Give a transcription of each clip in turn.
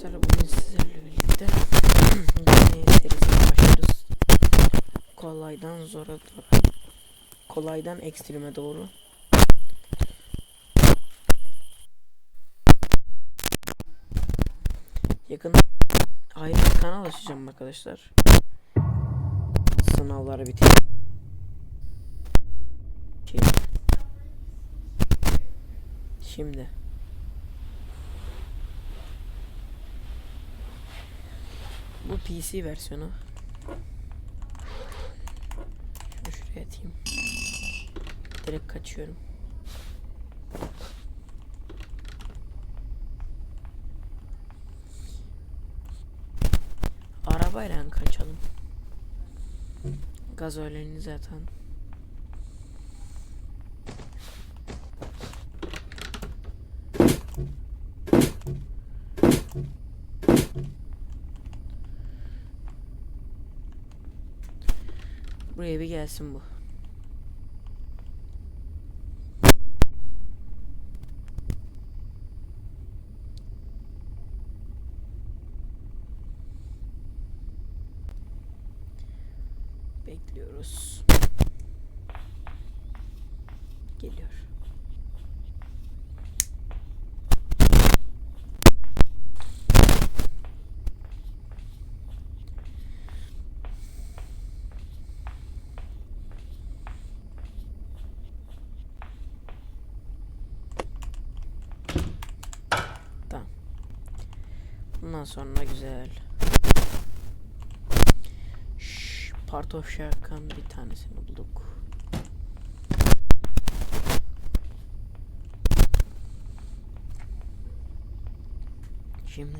arkadaşlar bugün sizlerle birlikte yeni serisine başlıyoruz. Kolaydan zora doğru. Kolaydan ekstreme doğru. Yakın ayrı bir kanal açacağım arkadaşlar. Sınavlar bitiyor. Şey. Şimdi. Bu PC versiyonu. Şunu şuraya atayım. Direkt kaçıyorum. Arabayla kaçalım. Gazolini zaten. Buraya bir gelsin bu. Bekliyoruz. Geliyor. Tamam. Bundan sonra güzel. Şşş, part of Shark'ın bir tanesini bulduk. Şimdi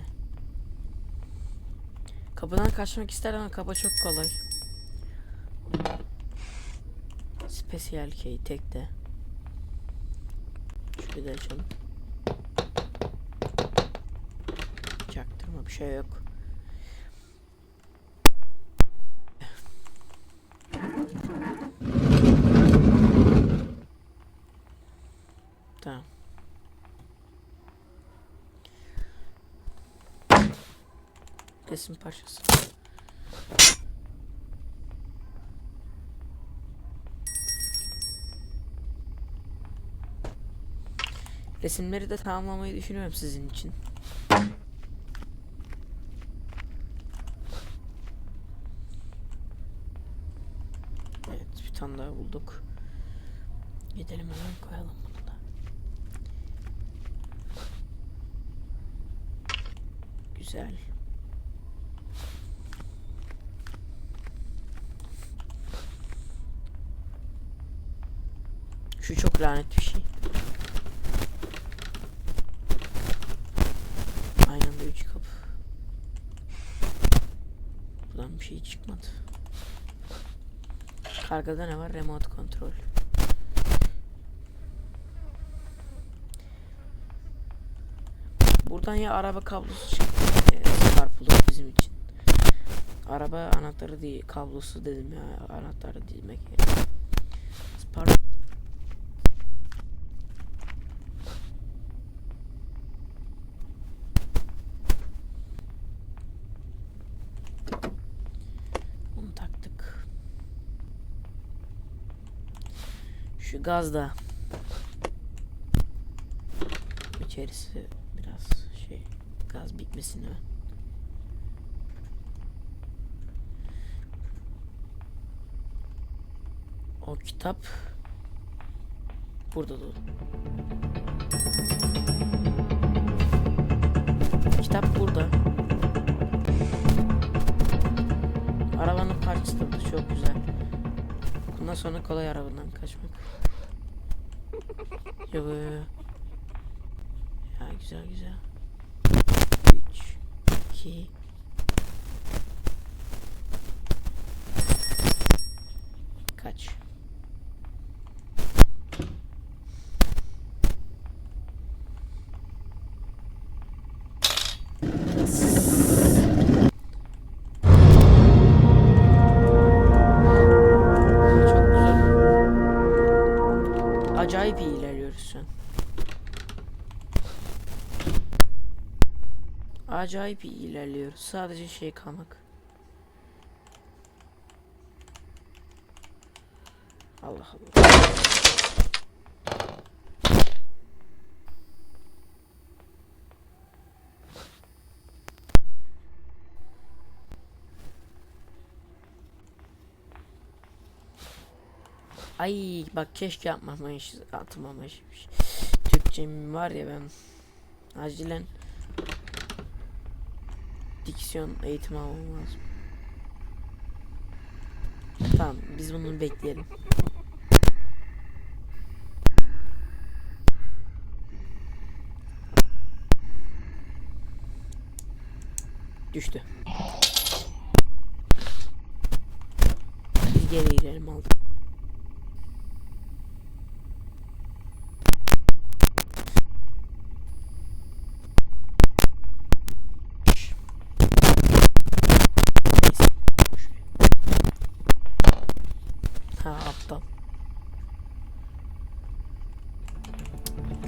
kapıdan kaçmak ister ama kapı çok kolay. Special key tek de. Şurayı da açalım. Bir şey yok. Tamam. Resim parçası. Resimleri de tamamlamayı düşünüyorum sizin için. Evet bir tane daha bulduk. Gidelim hemen koyalım bunu da. Güzel. Şu çok lanet bir şey. Anda üç kapı. Buradan bir şey çıkmadı. Kargada ne var? Remote kontrol. Buradan ya araba kablosu çıktı. E, bizim için. Araba anahtarı değil, kablosu dedim ya. Anahtarı demek yani. Spark Onu taktık. Şu gazda içerisi biraz şey gaz bitmesin hemen. O kitap burada da. Kitap burada. Arabanın parçası da çok güzel. Bundan sonra kolay arabadan kaçmak. Yo, yo, yo. Ya güzel güzel. 3 2 Kaç. Acayip iyi ilerliyoruz. Sadece şey kalmak. Allah Allah. Ay bak keşke yapmamış atmamışmış. Türkçem var ya ben acilen diksiyon eğitimi almam lazım. Tamam biz bunu bekleyelim. Düştü. Geri girelim aldık.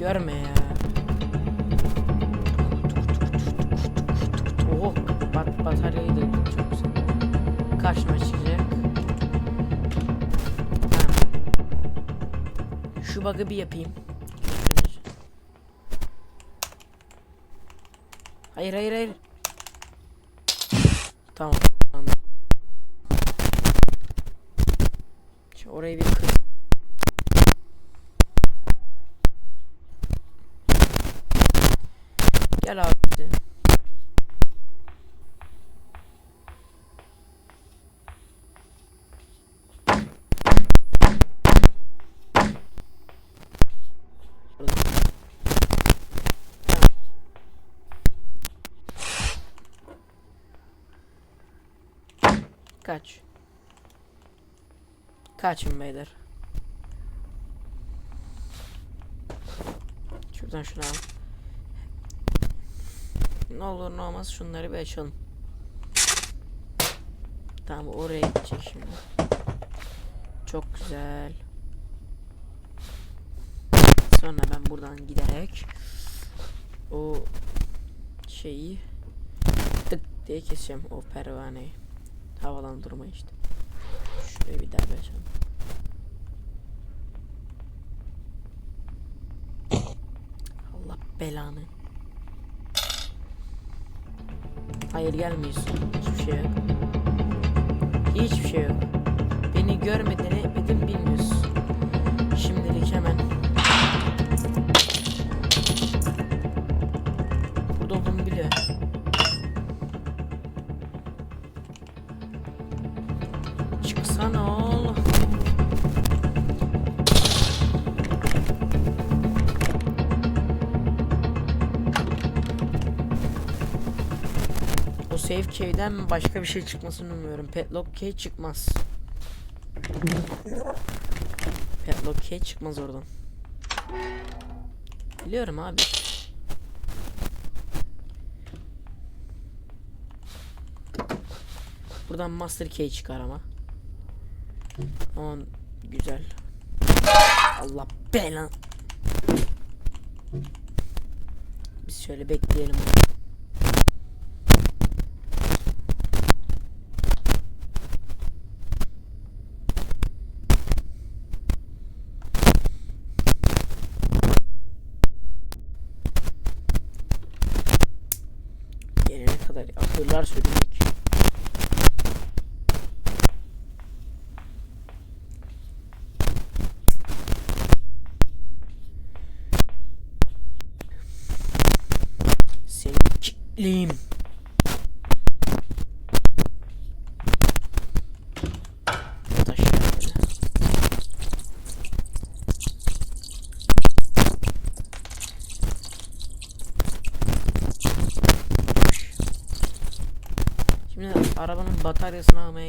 Görme ya. Oh, bat bataryayı da çok güzel. Karşıma çıkacak. Ha. Şu bug'ı bir yapayım. Hayır hayır hayır. Tamam. Şu orayı bir kır. Gel abi. Kaç. Kaçın beyler. Şuradan şunu al. Ne olur ne olmaz şunları bir açalım. Tamam oraya gidecek şimdi. Çok güzel. Sonra ben buradan giderek o şeyi tık diye keseceğim o pervaneyi. Havalandırma işte. Şuraya bir daha bir açalım. Allah belanı. Hayır gelmiyorsun. Hiçbir şey yok. Hiçbir şey yok. Beni görmedin etmedin bilmiyorsun. O save cave'den başka bir şey çıkmasını umuyorum. Petlock key çıkmaz. Petlock key çıkmaz oradan. Biliyorum abi. Buradan master key çıkar ama. Aman güzel. Allah belan. Biz şöyle bekleyelim. Gelene akıllar sürecek. Seni kitleyim. Arabanın bataryasını almaya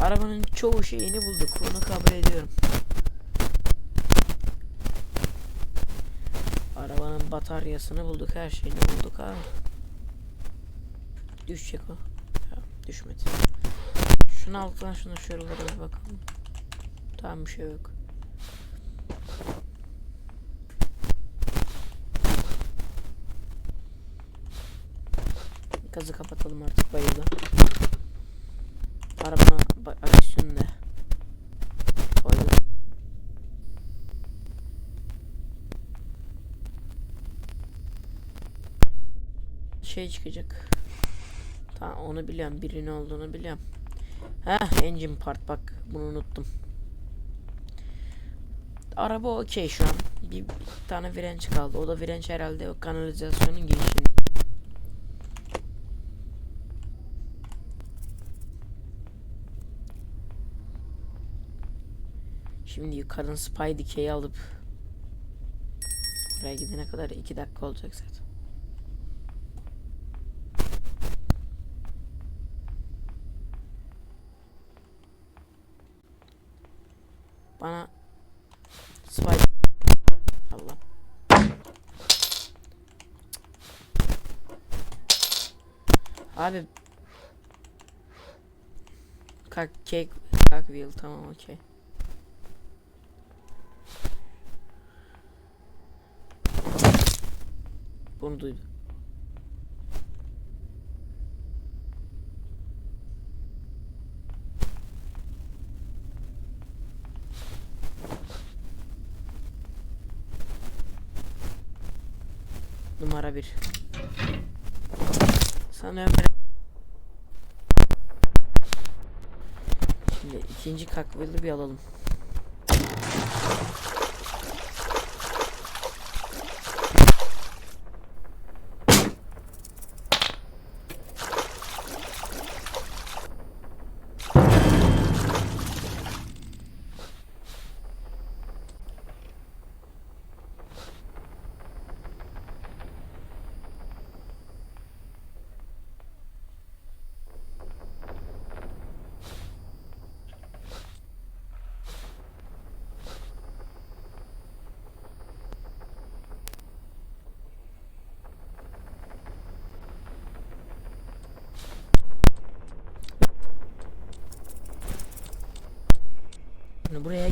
Arabanın çoğu şeyini bulduk. Bunu kabul ediyorum. Arabanın bataryasını bulduk. Her şeyini bulduk abi. Düşecek o. Ya, düşmedi. Şunu alttan şunu şuralara bir bakalım. Tamam bir şey yok. Gazı kapatalım artık bayıldı. Bak aç üstünde. Koydum. Şey çıkacak. Tamam onu biliyorum. Birinin olduğunu biliyorum. Ha engine part bak bunu unuttum. Araba okey şu an. Bir, bir tane virenç kaldı. O da virenç herhalde o kanalizasyonun girişinde. Şimdi yukarıdan spy dikeyi alıp Buraya gidene kadar 2 dakika olacak zaten. Bana spy Allah. Abi Kalk cake kalk wheel tamam okey. Bunu duydu. Numara bir. Ömer. Şimdi ikinci kakveli bir alalım.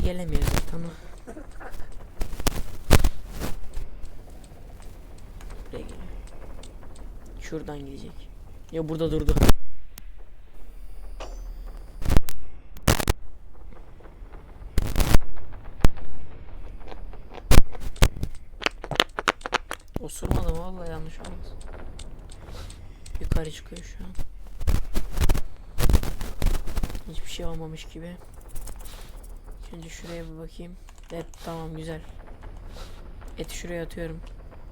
Gelemiyoruz tamam. Şuradan gidecek. Ya burada durdu. Osurmadım vallahi yanlış olmaz. Yukarı çıkıyor şu an. Hiçbir şey olmamış gibi. Önce şuraya bir bakayım. Evet tamam güzel. Eti şuraya atıyorum.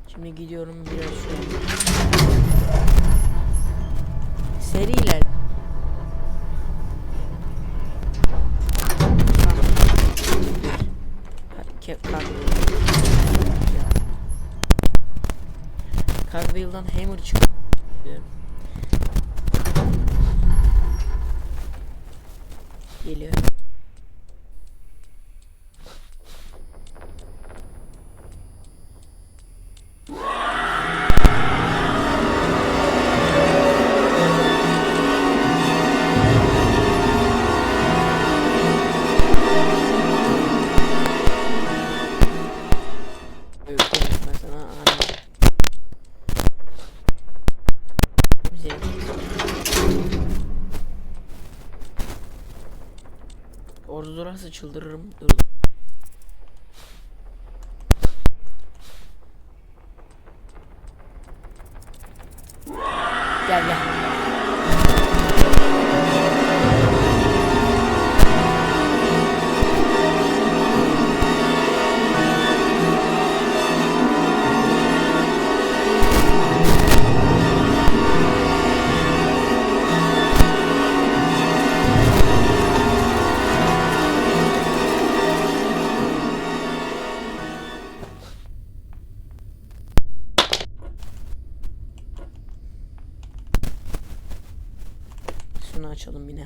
Şimdi gidiyorum biraz şuraya. Seri iler. Cartwheel'dan hammer çıkıyor. Geliyor. Çıldırırım. Dur. Gel gel. Şunu açalım yine.